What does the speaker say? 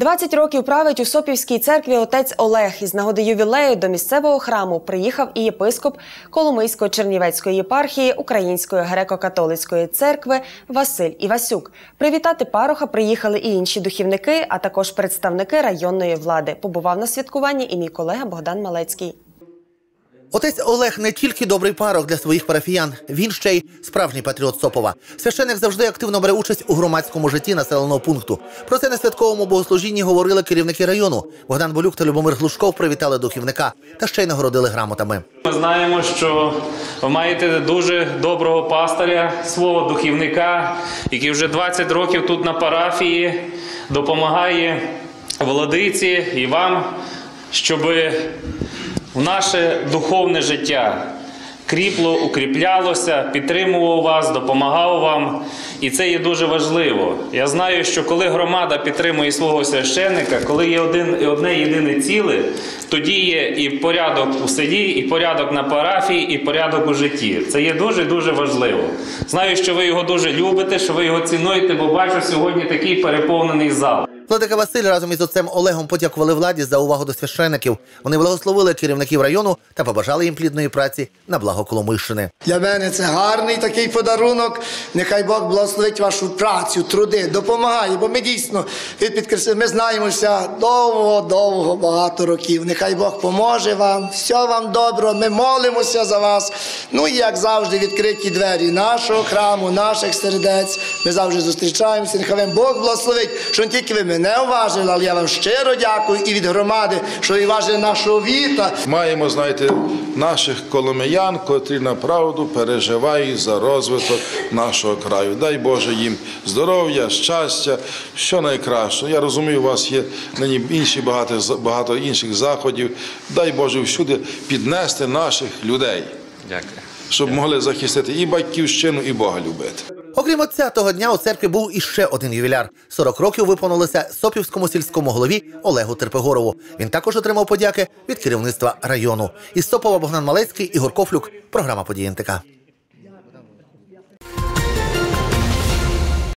20 років править у Сопівській церкві отець Олег. Із нагоди ювілею до місцевого храму приїхав і єпископ Коломийсько-Чернівецької єпархії Української греко-католицької церкви Василь Івасюк. Привітати пароха приїхали і інші духівники, а також представники районної влади. Побував на святкуванні і мій колега Богдан Малецький. Отець Олег не тільки добрий парох для своїх парафіян, він ще й справжній патріот Сопова. Священик завжди активно бере участь у громадському житті населеного пункту. Про це на святковому богослужінні говорили керівники району. Богдан Болюк та Любомир Глушков привітали духівника та ще й нагородили грамотами. Ми знаємо, що ви маєте дуже доброго пастиря, свого духівника, який вже 20 років тут на парафії допомагає владиці і вам, щоб в наше духовне життя кріпло, укріплялося, підтримував вас, допомагав вам. І це є дуже важливо. Я знаю, що коли громада підтримує свого священника, коли є один, одне єдине ціле, тоді є і порядок у селі, і порядок на парафії, і порядок у житті. Це є дуже дуже важливо. Знаю, що ви його дуже любите, що ви його цінуєте, бо бачу сьогодні такий переповнений зал. Владика Василь разом із отцем Олегом подякували владі за увагу до священиків. Вони благословили керівників району та побажали їм плідної праці на благо Коломийщини. Для мене це гарний такий подарунок. Нехай Бог благословить вашу працю, труди, допомагає, бо ми дійсно від підкреслю, ми знаємося довго-довго, багато років. Нехай Бог поможе вам, все вам добро. Ми молимося за вас. Ну і як завжди, відкриті двері нашого храму, наших сердець. Ми завжди зустрічаємося. Нехай вам Бог благословить, що не тільки ви мене уважили, але я вам щиро дякую і від громади, що ви уважили нашого віта. Маємо, знаєте, наших коломиян, котрі направду переживають за розвиток нашого краю. Дай Боже їм здоров'я, щастя, що найкраще. Я розумію, у вас є нині інші багато, багато інших заходів. Дай Боже всюди піднести наших людей, Дякую. Щоб могли захистити і батьківщину, і Бога любити. Окрім отця, того дня у церкві був іще один ювіляр. 40 років виповнилося Сопівському сільському голові Олегу Терпегорову. Він також отримав подяки від керівництва району. Із Сопова Богдан Малецький, Ігор Кофлюк. Програма «Події НТК».